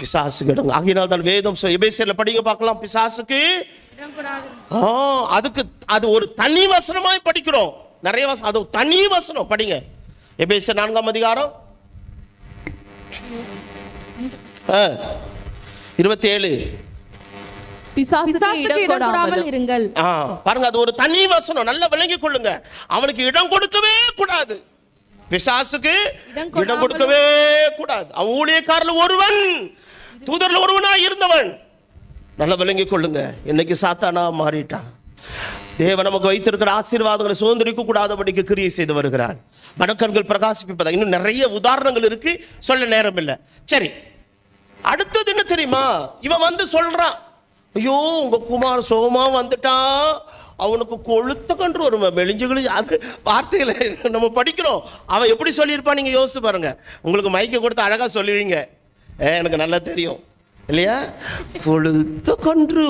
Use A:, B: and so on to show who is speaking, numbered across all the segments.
A: பிசாசுக்கு இடம் ஆகினால் தான் வேதம் எபேசியர்ல படிங்க பார்க்கலாம். பிசாசுக்கு ஆ அதுக்கு அது ஒரு தனி வசனமாய் படிக்கிறோம். நிறைய வசனம் அது தனி வசனம். படிங்க. எபேசியர் நான்காம் அதிகாரம். இருபத்தி ஏழு பாருங்க அது ஒரு தனி வசனம். நல்லா விளங்கி கொள்ளுங்க. அவனுக்கு இடம் கொடுக்கவே கூடாது. பிசாசுக்கு
B: இடம்
A: இடம் கொடுக்கவே கூடாது. அவன் ஊழியக்காரல ஒருவன். தூதர்ல ஒருவனா இருந்தவன். நல்லா விளங்கிக் கொள்ளுங்க. இன்னைக்கு சாத்தானா மாறிட்டான். தேவன் நமக்கு வைத்திருக்கிற ஆசீர்வாதங்களை சுதந்திரிக்க கூடாதபடிக்கு கிரியை செய்து வருகிறான் மனக்கண்கள் பிரகாசிப்பதா இன்னும் நிறைய உதாரணங்கள் இருக்கு. சொல்ல நேரம் இல்லை சரி. அடுத்தது என்ன தெரியுமா? இவன் வந்து சொல்றான். ஐயோ உங்க குமார் சுகமா வந்துட்டான். அவனுக்கு கொழுத்த கன்று ஒரு மெலிஞ்சுகளும் அது வார்த்தைகளை நம்ம படிக்கிறோம். அவன் எப்படி சொல்லியிருப்பான்? நீங்க யோசிச்சு பாருங்க. உங்களுக்கு மைக்கை கொடுத்து அழகா சொல்லுவீங்க. எனக்கு நல்லா தெரியும். இல்லையா? கொழுத்த கன்று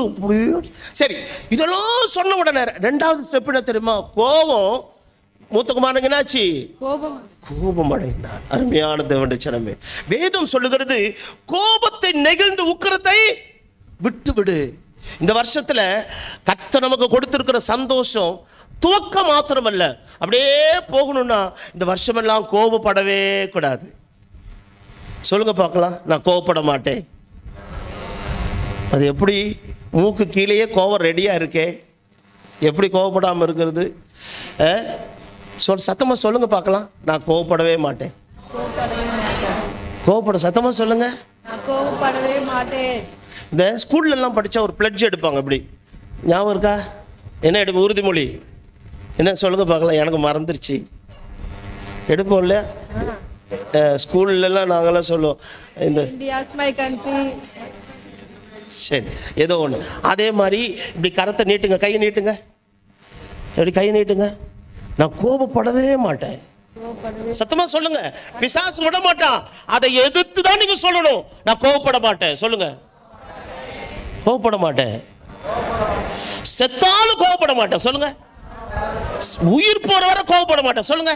A: சரி இதெல்லாம் சொன்ன உடனே ரெண்டாவது ஸ்டெப் என்ன தெரியுமா? கோபம். மூத்த குமாரனுக்கு என்னாச்சு?
B: கோபம்.
A: கோபம் அடைந்தான். அருமையான தேவனுடைய ஜனமே வேதம் சொல்லுகிறது கோபத்தை நெகிழ்ந்து உக்கிரத்தை விட்டு விடு இந்த வருஷத்துல கத்த நமக்கு கொடுத்திருக்கிற சந்தோஷம் துவக்கம் மாத்திரமல்ல. அப்படியே போகணும்னா இந்த வருஷமெல்லாம் கோபப்படவே கூடாது. சொல்லுங்க பார்க்கலாம். நான் கோபப்பட மாட்டேன். அது எப்படி? மூக்கு கீழேயே கோபம் ரெடியா இருக்கே. எப்படி கோவப்படாமல் இருக்கிறது? சொல் சத்தமாக சொல்லுங்க பார்க்கலாம். நான் கோவப்படவே மாட்டேன். கோவப்பட சத்தமாக சொல்லுங்க.
B: நான் கோபப்படவே மாட்டேன்.
A: இந்த ஸ்கூல்ல எல்லாம் படிச்சா ஒரு பிளட்ஜ் எடுப்பாங்க இப்படி. ஞாபகம் இருக்கா? என்ன எடுப்பு? உறுதிமொழி. என்ன சொல்லுங்க பார்க்கலாம். எனக்கு மறந்துருச்சு. எடுப்போம் இல்லையா? அஹ், ஸ்கூல்ல எல்லாம் நாங்கெல்லாம் சொல்லுவோம் இந்த சரி ஏதோ ஒன்று அதே மாதிரி இப்படி கரத்தை நீட்டுங்க கையை நீட்டுங்க. எப்படி கையை நீட்டுங்க? நான் கோபப்படவே மாட்டேன். சத்தமா சொல்லுங்க. பிசாசு விட மாட்டான். அதை எதிர்த்து தான் நீங்க சொல்லணும். நான் கோவப்பட மாட்டேன். சொல்லுங்க. கோவப்பட மாட்டேன். செத்தாலும் கோவப்பட மாட்டேன். சொல்லுங்க. உயிர் போற வரை கோவப்பட மாட்டேன். சொல்லுங்க.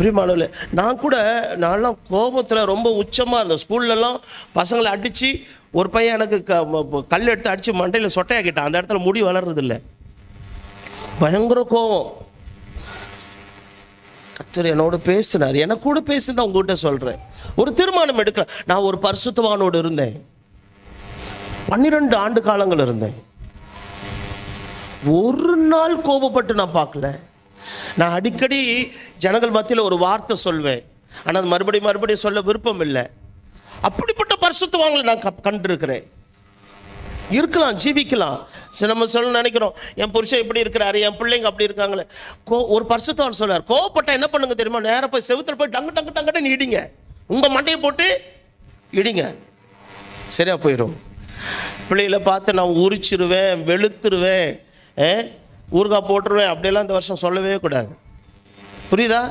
A: பிரியமானவர்களே நான் கூட நான்லாம் கோபத்தில் ரொம்ப உச்சமாக இருந்தேன். ஸ்கூல்லலாம் பசங்களை அடித்து ஒரு பையன் எனக்கு க கல் எடுத்து அடித்து மண்டையில் சொட்டையாக்கிட்டான் அந்த இடத்துல முடி வளர்றதில்ல. பயங்கர கோபம். கத்தர் என்னோட பேசினார். எனக்கு கூட பேசுனா உங்ககிட்ட சொல்கிறேன் ஒரு தீர்மானம் எடுக்கல நான் ஒரு பரிசுத்தவானோடு இருந்தேன். பன்னிரெண்டு ஆண்டு காலங்கள் இருந்தேன். ஒரு நாள் கோபப்பட்டு நான் பார்க்கல. நான் அடிக்கடி ஜனங்கள் மத்தியில் ஒரு வார்த்தை சொல்வேன். ஆனால் அது மறுபடியும் மறுபடியும் சொல்ல விருப்பம் இல்லை. அப்படிப்பட்ட பரிசுத்தவான்களை நான் கண்டிருக்கிறேன். இருக்கலாம் ஜீவிக்கலாம். சரி நம்ம சொல்ல நினைக்கிறோம். என் புருஷன் இப்படி இருக்கிறாரு என் பிள்ளைங்க அப்படி இருக்காங்களே. கோ ஒரு பரிசுத்தவான் சொல்றார் கோவப்பட்டா என்ன பண்ணுங்க தெரியுமா? நேராக போய் செவுத்துல போய் டங்கு டங்கு டங்குன்னு இடிங்க. உங்கள் மண்டையை போட்டு இடிங்க. சரியா போயிடும் பிள்ளைகளை பார்த்து நான் உரிச்சிருவேன் வெளுத்துருவேன் ஊறுகாய் போட்டுருவேன் அப்படியெல்லாம் இந்த வருஷம் சொல்லவே கூடாது. புரியுதா?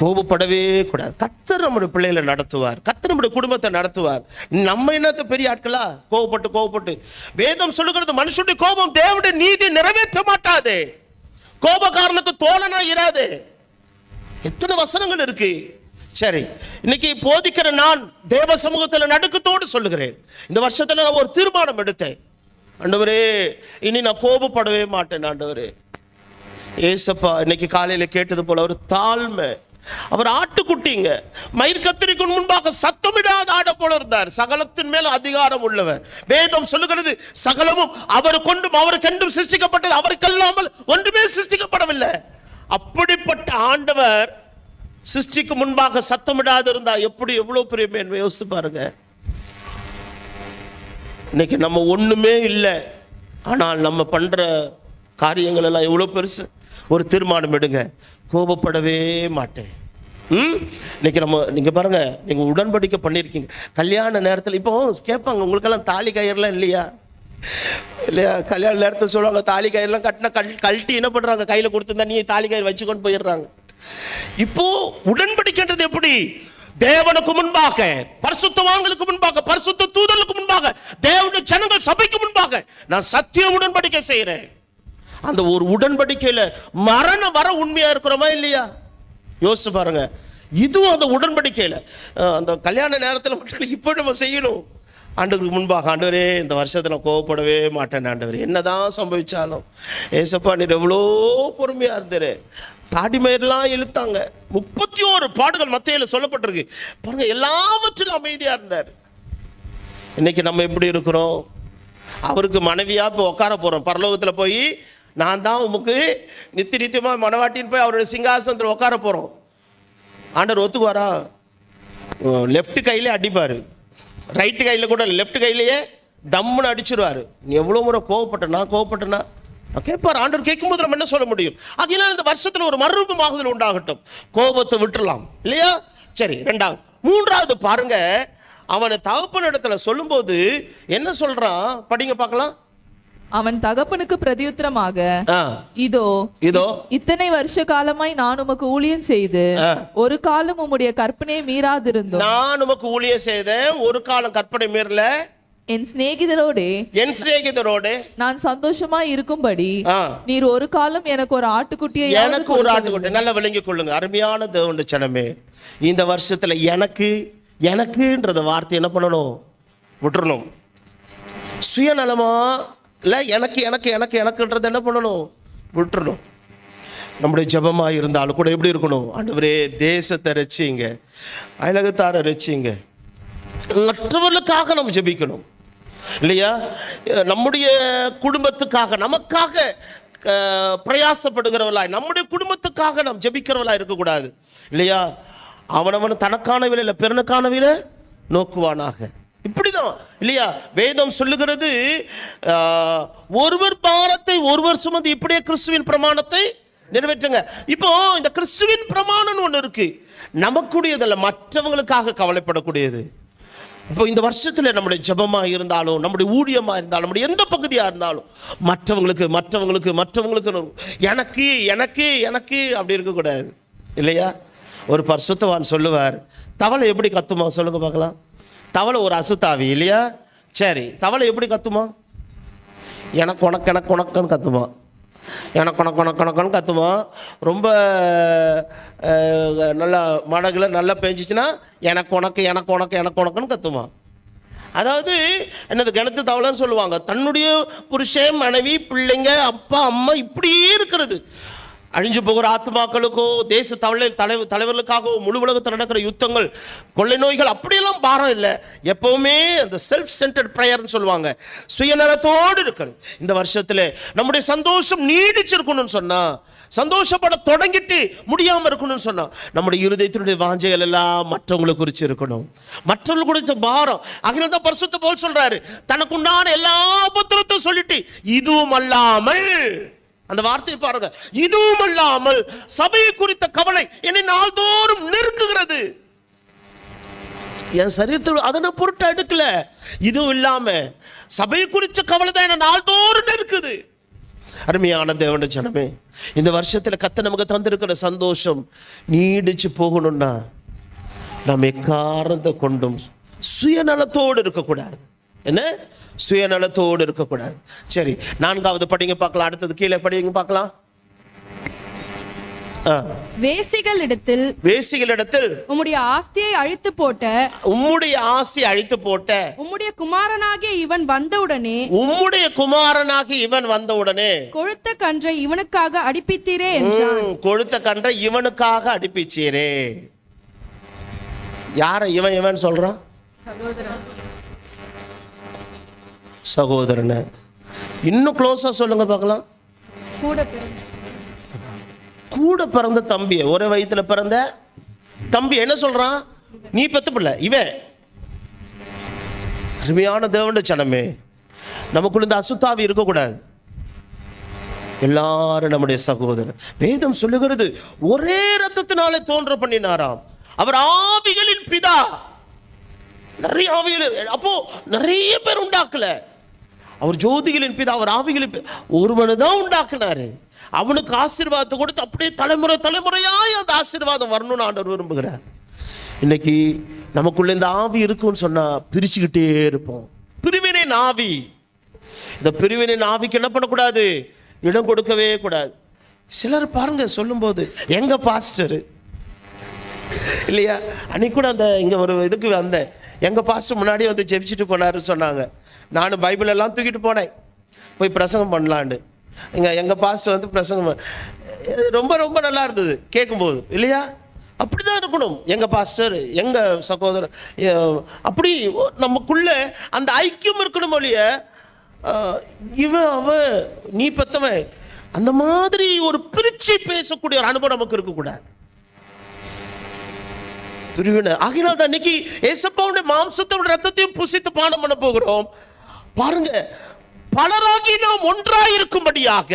A: கோபப்படவே கூடாது. கத்தர் நம்முடைய பிள்ளைகளை நடத்துவார். கத்தர் நம்முடைய குடும்பத்தை நடத்துவார். நம்ம என்னத்த பெரிய ஆட்களா? கோவப்பட்டு கோவப்பட்டு வேதம் சொல்லுகிறது மனுஷனுடைய கோபம் தேவனுடைய நீதி நிறைவேற்ற மாட்டாதே. கோபக்காரனுக்கு தோழனா இராது. எத்தனை வசனங்கள் இருக்கு? சரி இன்னைக்கு போதிக்கிற நான் தேவ சமூகத்தில் நடுக்கத்தோடு சொல்லுகிறேன். இந்த வருஷத்துல நான் ஒரு தீர்மானம் எடுத்தேன். ஆண்டவரே இனி நான் கோபப்படவே மாட்டேன் ஆண்டவரே. ஏசப்பா இன்னைக்கு காலையில கேட்டது போல ஒரு தாழ்மை. அவர் ஆட்டுக்குட்டிங்க. மயிர் கத்திரிக்கு முன்பாக சத்தமிடாத ஆட போல இருந்தார். சகலத்தின் மேல் அதிகாரம் உள்ளவர். வேதம் சொல்லுகிறது சகலமும் அவர் கொண்டும் அவருக்கென்றும் சிருஷ்டிக்கப்பட்டது. அவருக்கல்லாமல் ஒன்றுமே சிருஷ்டிக்கப்படவில்லை. அப்படிப்பட்ட ஆண்டவர் சிருஷ்டிக்கு முன்பாக சத்தமிடாது இருந்தா எப்படி எவ்வளவு பெரிய மேன்மை? யோசித்து பாருங்க. இன்றைக்கி நம்ம ஒன்றுமே இல்லை. ஆனால் நம்ம பண்ணுற காரியங்கள் எல்லாம் எவ்வளோ பெருசு? ஒரு தீர்மானம் எடுங்க. கோபப்படவே மாட்டேன். ம்? இன்னைக்கு நம்ம நீங்கள் பாருங்கள் நீங்கள் உடன்படிக்கை பண்ணியிருக்கீங்க கல்யாண நேரத்தில் இப்போ கேட்பாங்க உங்களுக்கெல்லாம் தாலி கயிறுலாம் இல்லையா? இல்லையா? கல்யாண நேரத்தில் சொல்லுவாங்க தாலி கயிறுலாம் கட்டினா கல் கழட்டி என்ன பண்ணுறாங்க கையில் கொடுத்துருந்தா நீ தாலி கயிறு வச்சுக்கொண்டு போயிடுறாங்க. இப்போ உடன்படிக்கின்றது எப்படி? தேவனுக்கு முன்பாக பரிசுத்தவான்களுக்கு முன்பாக பரிசுத்த தூதர்களுக்கு முன்பாக தேவனுடைய ஜனங்கள் சபைக்கு முன்பாக நான் சத்திய உடன்படிக்கை செய்கிறேன். அந்த ஒரு உடன்படிக்கையில் மரணம் வர உண்மையாக இருக்கிறோமா இல்லையா? யோசிச்சு பாருங்க. இதுவும் அந்த உடன்படிக்கையில். அந்த கல்யாண நேரத்தில் மட்டும் இப்போ நம்ம செய்யணும். ஆண்டுக்கு முன்பாக ஆண்டவரே இந்த வருஷத்தில் கோவப்படவே மாட்டேன் ஆண்டவர். என்னதான் சம்பவித்தாலும் ஏசப்பா நீர் எவ்வளோ பொறுமையாக இருந்தார். தாடிமயிரெல்லாம் இழுத்தாங்க. முப்பத்தி ஓரு பாடுகள் மத்தியில் சொல்லப்பட்டிருக்கு. பாருங்கள் எல்லாவற்றிலும் அமைதியாக இருந்தார். இன்றைக்கி நம்ம எப்படி இருக்கிறோம்? அவருக்கு மனைவியாக இப்போ உட்கார போகிறோம் பரலோகத்தில் போய் நான் தான் உமக்கு நித்தி நித்தியமாக மனவாட்டின்னு போய் அவருடைய சிங்காசனத்தில் உட்கார போகிறோம் ஆண்டவர் ஒத்துக்குவாரா? லெஃப்ட் கையிலே அடிப்பார். ரைட்டு கையில் கூட லெஃப்ட் கையிலேயே டம்முன்னு அடிச்சிருவார். நீ எவ்வளோ முறை கோவப்பட்டனா கோவப்பட்டனா? கேட்பார் ஆண்டவர் கேட்கும்போது நம்ம என்ன சொல்ல முடியும்? அதெல்லாம் இந்த வருஷத்தில் ஒரு மறுரூபமாகுதல் உண்டாகட்டும். கோபத்தை விட்டுறலாம் இல்லையா? சரி ரெண்டாவது மூன்றாவது பாருங்க அவனை தகப்பன் இடத்துல சொல்லும்போது என்ன சொல்கிறான் படிங்க பார்க்கலாம்.
C: அவன் தகப்பனுக்கு பிரதியுத்தரமாக இதோ
A: இதோ.
C: இத்தனை வருஷ காலமாய் நான் உமக்கு ஊழியம் செய்து. ஒரு காலம் உம்முடைய கற்பனையை மீறாதிருந்தோம்.
A: நான் உமக்கு ஊழியம் செய்தேன் ஒரு காலம் கற்பனை மீறல.
C: என் சிநேகிதரோடே
A: என் சிநேகிதரோடு.
C: நான் சந்தோஷமாய் இருக்கும்படி நீர் ஒரு காலம் எனக்கு ஒரு ஆட்டுக்குட்டியை
A: எனக்கு ஒரு ஆட்டுக்குட்டி. நல்லா விளங்கிக் கொள்ளுங்க. அருமையான தேவண்ட சனமே இந்த வருஷத்துல எனக்கு எனக்குன்றத வார்த்தை என்ன பண்ணணும்? விட்டுறணும். சுயநலமா இல்லை எனக்கு எனக்கு எனக்கு எனக்குன்றத என்ன பண்ணணும்? விட்டுறணும். நம்முடைய ஜபமாக இருந்தாலும் கூட எப்படி இருக்கணும்? ஆண்டவரே தேசத்தை ரசிங்க அயலகத்தாரை ரசிங்க மற்றவர்களுக்காக நம்ம ஜெபிக்கணும். இல்லையா? நம்முடைய குடும்பத்துக்காக நமக்காக அஹ், பிரயாசப்படுகிறவர்களாய் நம்முடைய குடும்பத்துக்காக நாம் ஜெபிக்கிறவர்களாய் இருக்கக்கூடாது. இல்லையா? அவனவன் தனக்கானவில்லை இல்லை பிறனுக்கானவில்லை நோக்குவானாக. இப்படிதான். இல்லையா? வேதம் சொல்லுகிறது ஒருவர் பாரத்தை ஒருவர் சுமந்து இப்படியே கிறிஸ்துவின் பிரமாணத்தை நிறைவேற்றுங்க. இப்போ இந்த கிறிஸ்துவின் பிரமாணம்னு ஒன்று இருக்கு. நமக்குடையதல்ல மற்றவங்களுக்காக கவலைப்படக்கூடியது. இப்போ இந்த வருஷத்தில் நம்முடைய ஜெபமாக இருந்தாலும் நம்முடைய ஊழியமாக இருந்தாலும் நம்முடைய எந்த பகுதியாக இருந்தாலும் மற்றவங்களுக்கு மற்றவங்களுக்கு மற்றவங்களுக்கு எனக்கு எனக்கு எனக்கு அப்படி இருக்கக்கூடாது. இல்லையா? ஒரு பரிசுத்தவான் சொல்லுவார். தவளை எப்படி கத்துமா சொல்லுங்க பார்க்கலாம். தவளை ஒரு அசுத்தாவி இல்லையா? சரி தவளை எப்படி கத்துமா? எனக்கு உனக்கு எனக்கு உனக்குன்னு கத்துமா? எனக்கு உனக்கு உனக்கு உனக்குன்னு கத்துமா? ரொம்ப நல்லா மடகுல நல்லா பெஞ்சிச்சுன்னா எனக்கு உனக்கு எனக்கு உனக்கு எனக்கு உனக்குன்னு கத்துமா? அதாவது என்னது கிணத்து தவளைன்னு சொல்லுவாங்க. தன்னுடைய புருஷன் மனைவி பிள்ளைங்க அப்பா அம்மா இப்படியே இருக்கிறது. அழிஞ்சு போகிற ஆத்மாக்களுக்கோ தேச தலை தலைவர் தலைவர்களுக்காகவோ முழு உலகத்தில் நடக்கிற யுத்தங்கள் கொள்ளை நோய்கள் அப்படியெல்லாம் பாரம் இல்லை. எப்பவுமே அந்த செல்ஃப் சென்டர்ட் ப்ரேயர்னு சொல்லுவாங்க. சுயநலத்தோடு இருக்கிறது இந்த வருஷத்தில் நம்முடைய சந்தோஷம் நீடிச்சிருக்கணும்னு சொன்னால் சந்தோஷப்பட தொடங்கிட்டு முடியாமல் இருக்கணும்னு சொன்னால் நம்முடைய இருதயத்தினுடைய வாஞ்சைகள் எல்லாம் மற்றவங்களை குறித்து இருக்கணும். மற்றவங்களை குறித்த பாரம். அகில தான் பரிசுத்த போல் சொல்கிறாரு தனக்குண்டான எல்லா புத்திரத்தையும் சொல்லிட்டு இதுவும் அல்லாமல் அந்த வார்த்தையை பாருங்க. இதுவும் அல்லாமல் சபையை குறித்த கவலை என்னை நாள்தோறும் நெருக்குகிறது என் சரீரத்தில் அதை நான் பொருட்டை எடுக்கல. இதுவும் இல்லாம சபையை குறித்த கவலை தான் என்னை நாள்தோறும் நெருக்குது. அருமையான தேவன ஜனமே இந்த வருஷத்தில் கத்த நமக்கு தந்திருக்கிற சந்தோஷம் நீடிச்சு போகணும்னா நாம் எக்காரணத்தை கொண்டும் சுயநலத்தோடு இருக்கக்கூடாது. என்ன? சுயநலத்தோடு இருக்கக்கூடாது. சரி நான்காவது படிங்க பார்க்கலாம். அடுத்தது கீழே படிங்க பார்க்கலாம்.
B: வேசிகளிடத்தில்
A: வேசிகளிடத்தில்
B: உம்முடைய ஆஸ்தியை அழித்து போட்ட
A: உம்முடைய ஆசை அழித்து போட்ட
B: உம்முடைய குமாரனாகிய இவன் வந்தவுடனே
A: உம்முடைய குமாரனாகி இவன் வந்தவுடனே
B: கொழுத்த கன்றை இவனுக்காக அடிப்பித்தீரே என்றான்.
A: கொழுத்த கன்றை இவனுக்காக அடிப்பிச்சீரே. யார இவன் இவன் சொல்றான்? சகோதரனை. இன்னும் க்ளோஸா சொல்லுங்க பார்க்கலாம்.
B: கூட பிறந்த
A: கூட பிறந்த தம்பியை ஒரே வயித்துல பிறந்த தம்பி என்ன சொல்றான்? நீ பெத்த பிள்ளை இவன். அருமையான தேவண்ட சனமே நமக்குள்ள இந்த அசுத்தாவி இருக்கக்கூடாது. எல்லாரும் நம்முடைய சகோதரர். வேதம் சொல்லுகிறது ஒரே ரத்தத்தினாலே தோன்ற பண்ணினாராம். அவர் ஆவிகளின் பிதா. நிறைய ஆவிகள் அப்போ நிறைய பேர் உண்டாக்கல. அவர் ஜோதிகளின் பிதா அவர் ஆவிகளின் ஒருவனை தான் உண்டாக்குனாரு. அவனுக்கு ஆசீர்வாதத்தை கொடுத்து அப்படியே தலைமுறை தலைமுறையாக அந்த ஆசீர்வாதம் வரணும்னு ஆண்டவர் விரும்புகிறார். இன்னைக்கு நமக்குள்ள இந்த ஆவி இருக்குன்னு சொன்னால் பிரிச்சுக்கிட்டே இருப்போம். பிரிவினை ஆவி. இந்த பிரிவினை ஆவிக்கு என்ன பண்ணக்கூடாது? இடம் கொடுக்கவே கூடாது. சிலர் பாருங்க சொல்லும்போது எங்க பாஸ்டரு? இல்லையா? அன்னைக்கு கூட அந்த இங்கே ஒரு இதுக்கு வந்தேன். எங்கள் பாஸ்டர் முன்னாடி வந்து ஜெபிச்சுட்டு போனாருன்னு சொன்னாங்க. நானும் பைபிள் எல்லாம் தூக்கிட்டு போனேன். போய் பிரசங்கம் பண்ணலான்னு இங்கே எங்கள் பாஸ்டர் வந்து பிரசங்கம் ரொம்ப ரொம்ப நல்லா இருந்தது கேட்கும்போது இல்லையா? அப்படி தான் இருக்கணும். எங்கள் பாஸ்டர் எங்கள் சகோதரர் அப்படி நமக்குள்ளே அந்த ஐக்கியம் இருக்கணும் ஒழிய இவன் அவன் நீ பெத்தவன் அந்த மாதிரி ஒரு பிரிச்சு பேசக்கூடிய ஒரு அனுபவம் நமக்கு இருக்கக்கூடாது. பிரிவினை ஆகினால் தான் இன்னைக்கு ஏசப்பாவுடைய மாம்சத்தோட ரத்தத்தையும் புசித்து பானம் பண்ண போகிறோம். பாருங்க பலராகி நாம் ஒன்றாயிருக்கும்படியாக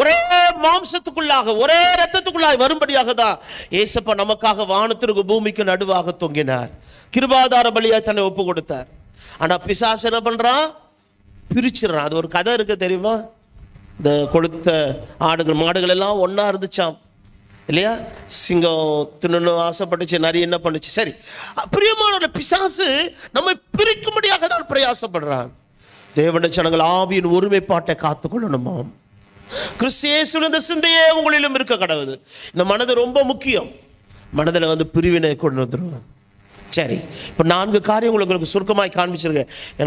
A: ஒரே மாம்சத்துக்குள்ளாக ஒரே ரத்தத்துக்குள்ளாக வரும்படியாக தான் ஏசப்பா நமக்காக வானத்திற்கு பூமிக்கு நடுவாக தொங்கினார். கிருபாதார பலியாக தன்னை ஒப்பு கொடுத்தார் ஆனால் பிசாசு என்ன பண்ணுறான் பிரிச்சிடுறான். அது ஒரு கதை இருக்கு தெரியுமா? இந்த கொளுத்த ஆடுகள் மாடுகள் எல்லாம் ஒன்றா இருந்துச்சாம். இல்லையா? சிங்கம் தின்னணும் ஆசைப்பட்டுச்சு நிறைய என்ன பண்ணுச்சு? சரி. பிரியமான பிசாசு நம்மை பிரிக்கும்படியாக தான் பிரயாசப்படுறான். தேவன ஜனங்கள் ஆவியின் ஒருமைப்பாட்டை காத்துக்கொள்ளணுமா? கிறிஸ்தியேசு சிந்தையே உங்களிலும் இருக்க கடவுது. இந்த மனது ரொம்ப முக்கியம். மனதில் வந்து பிரிவினை கொண்டு வந்துடும் சரி இப்போ நான்கு காரியங்கள் உங்களுக்கு சுருக்கமாய் காண்பிச்சிருக்கேன்.